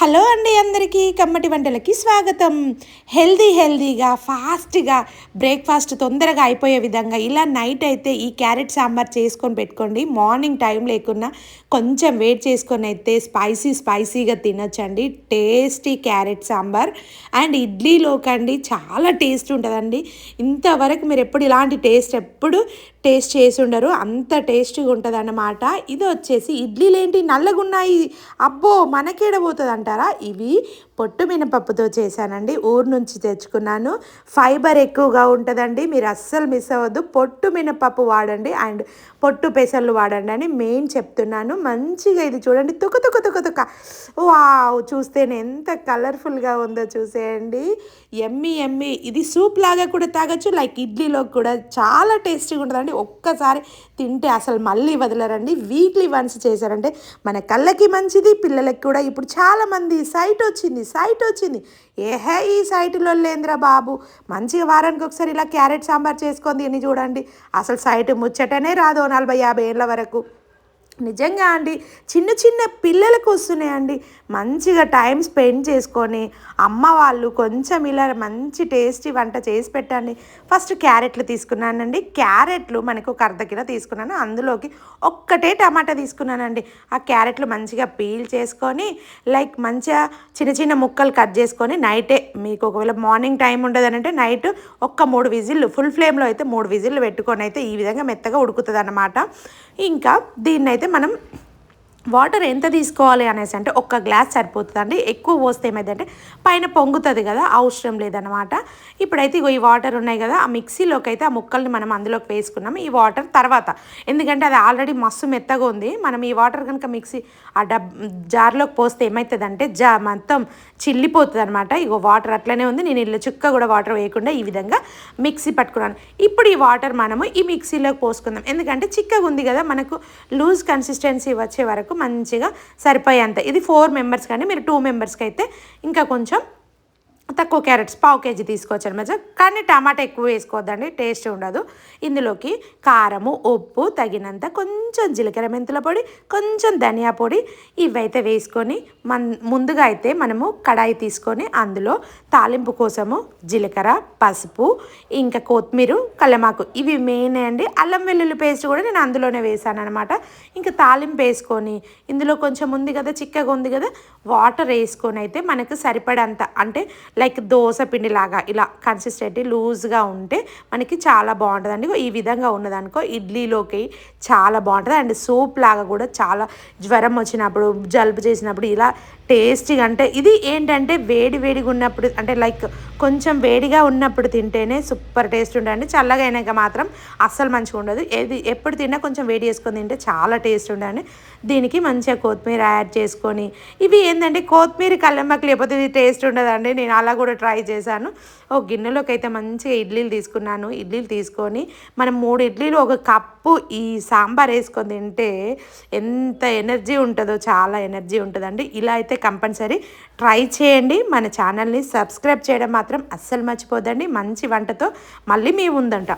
Hello అండి అందరికీ కమ్మటి వంటలకి స్వాగతం. హెల్దీ హెల్దీగా ఫాస్ట్గా బ్రేక్ఫాస్ట్ తొందరగా అయిపోయే విధంగా ఇలా నైట్ అయితే ఈ క్యారెట్ సాంబార్ చేసుకొని పెట్టుకోండి. మార్నింగ్ టైం లేకున్నా కొంచెం వెయిట్ చేసుకొని అయితే స్పైసీ స్పైసీగా తినొచ్చండి. Tasty carrot sambar. అండ్ ఇడ్లీలోకండి చాలా టేస్ట్ ఉంటుందండి. ఇంతవరకు మీరు ఎప్పుడు ఇలాంటి టేస్ట్ ఎప్పుడు టేస్ట్ చేసి ఉండరు అంత టేస్టీగా ఉంటుంది అన్నమాట ఇది వచ్చేసి ఇడ్లీలు ఏంటి నల్లగున్నాయి? అబ్బో మనకేడబోతుంది అంటారా ఇవి పొట్టు మినపప్పుతో చేశానండి. ఊరు నుంచి తెచ్చుకున్నాను. ఫైబర్ ఎక్కువగా ఉంటుందండి. మీరు అస్సలు మిస్ అవ్వద్దు. పొట్టు మినపప్పు వాడండి. అండ్ పొట్టు పెసర్లు వాడండి అని మెయిన్ చెప్తున్నాను. మంచిగా ఇది చూడండి. తుక తుక తుక తుక వావ్! చూస్తేనే ఎంత కలర్ఫుల్గా ఉందో చూసేయండి. ఎమ్మి ఎమ్మి! ఇది సూప్ లాగా కూడా తాగొచ్చు. లైక్ ఇడ్లీలో కూడా చాలా టేస్టీగా ఉంటుందండి. ఒక్కసారి తింటే అసలు మళ్ళీ వదలరండి. వీక్లీ వన్స్ చేశారంటే మన కళ్ళకి మంచిది పిల్లలకి కూడా. ఇప్పుడు చాలామంది సైట్ వచ్చింది. సైట్ వచ్చింది. ఏహే ఈ సైట్లో లేంద్రా బాబు? మంచిగా వారానికి ఒకసారి ఇలా క్యారెట్ సాంబార్ చేసుకొని తిని చూడండి. అసలు సైట్ ముచ్చటనే రాదు నలభై యాభై ఏళ్ళ వరకు. నిజంగా అండి చిన్న చిన్న పిల్లలకు వస్తున్నాయండి మంచిగా టైం స్పెండ్ చేసుకొని అమ్మ వాళ్ళు కొంచెం ఇలా మంచి టేస్టీ వంట చేసి పెట్టండి. ఫస్ట్ క్యారెట్లు తీసుకున్నానండి. క్యారెట్లు మనకు ఒక అర్ధ కిలో తీసుకున్నాను. అందులోకి ఒక్కటే టమాటా తీసుకున్నానండి. ఆ క్యారెట్లు మంచిగా పీల్ చేసుకొని లైక్ మంచిగా చిన్న చిన్న ముక్కలు కట్ చేసుకొని నైటే మీకు ఒకవేళ మార్నింగ్ టైం ఉండదనంటే నైట్ ఒక్క మూడు విజిల్లు ఫుల్ ఫ్లేమ్లో అయితే మూడు విజిల్లు పెట్టుకొని అయితే ఈ విధంగా మెత్తగా ఉడుకుతుంది అన్నమాట ఇంకా దీన్నైతే మనం వాటర్ ఎంత తీసుకోవాలి అనేసి అంటే ఒక్క గ్లాస్ సరిపోతుందండి. ఎక్కువ పోస్తే ఏమైందంటే పైన పొంగుతుంది కదా అవసరం లేదనమాట ఇప్పుడైతే ఇగో ఈ వాటర్ ఉన్నాయి కదా ఆ మిక్సీలోకి అయితే ఆ ముక్కల్ని మనం అందులోకి వేసుకున్నాం. ఈ వాటర్ తర్వాత ఎందుకంటే అది ఆల్రెడీ మస్తు మెత్తగా ఉంది. మనం ఈ వాటర్ కనుక మిక్సీ ఆ డబ్ జార్లోకి పోస్తే ఏమవుతుందంటే జా మొత్తం చిల్లిపోతుంది అనమాట ఇగో వాటర్ అట్లనే ఉంది. నేను ఇల్లు చుక్క కూడా వాటర్ వేయకుండా ఈ విధంగా మిక్సీ పట్టుకున్నాను. ఇప్పుడు ఈ వాటర్ మనము ఈ మిక్సీలోకి పోసుకుందాం. ఎందుకంటే చిక్కగా ఉంది కదా మనకు లూజ్ కన్సిస్టెన్సీ వచ్చే వరకు మంచిగా సరిపోయేంత. ఇది ఫోర్ మెంబర్స్ కానీ మీరు టూ మెంబర్స్కి అయితే ఇంకా కొంచెం తక్కువ క్యారెట్స్ పావు కేజీ తీసుకోవచ్చు అనమాట కానీ టమాటా ఎక్కువ వేసుకోవద్దండి టేస్ట్ ఉండదు. ఇందులోకి కారము ఉప్పు తగినంత కొంచెం జీలకర్ర మెంతుల పొడి కొంచెం ధనియా పొడి ఇవైతే వేసుకొని మన్ ముందుగా అయితే మనము కడాయి తీసుకొని అందులో తాలింపు కోసము జీలకర్ర పసుపు ఇంకా కొత్తిమీర కల్లమాకు ఇవి మెయిన్ అండి. అల్లం వెల్లుల్లి పేస్ట్ కూడా నేను అందులోనే వేసాను అనమాట ఇంకా తాలింపు వేసుకొని ఇందులో కొంచెం ఉంది కదా చిక్కగా ఉంది కదా వాటర్ వేసుకొని అయితే మనకు సరిపడంత అంటే లైక్ దోశ పిండిలాగా ఇలా కన్సిస్టెంటీ లూజ్గా ఉంటే మనకి చాలా బాగుంటుందండి. ఈ విధంగా ఉన్నదనుకో ఇడ్లీలోకి చాలా బాగుంటుంది. అండ్ సూప్ లాగా కూడా చాలా జ్వరం వచ్చినప్పుడు జలుబు చేసినప్పుడు ఇలా టేస్టీగా అంటే ఇది ఏంటంటే వేడి వేడిగా ఉన్నప్పుడు అంటే లైక్ కొంచెం వేడిగా ఉన్నప్పుడు తింటేనే సూపర్ టేస్ట్ ఉండండి చల్లగా అయినాక మాత్రం అస్సలు మంచిగా ఉండదు. ఏది ఎప్పుడు తిన్నా కొంచెం వేడి చేసుకొని తింటే చాలా టేస్ట్ ఉండండి దీనికి మంచిగా కొత్తిమీర యాడ్ చేసుకొని ఇవి ఏంటంటే కొత్తిమీర కల్లెమ్మకి లేకపోతే ఇది టేస్ట్ ఉండదండి. నేను అలా కూడా ట్రై చేశాను. ఓ గిన్నెలోకి అయితే మంచిగా ఇడ్లీలు తీసుకున్నాను. ఇడ్లీలు తీసుకొని మనం మూడు ఇడ్లీలు ఒక కప్పు ఈ సాంబార్ వేసుకొని తింటే ఎంత ఎనర్జీ ఉంటుందో చాలా ఎనర్జీ ఉంటుందండి. ఇలా అయితే కంపల్సరీ ట్రై చేయండి. మన ఛానల్ని సబ్స్క్రైబ్ చేయడం మాత్రం అస్సలు మర్చిపోదండి మంచి వంటతో మళ్ళీ మీ ఉందంట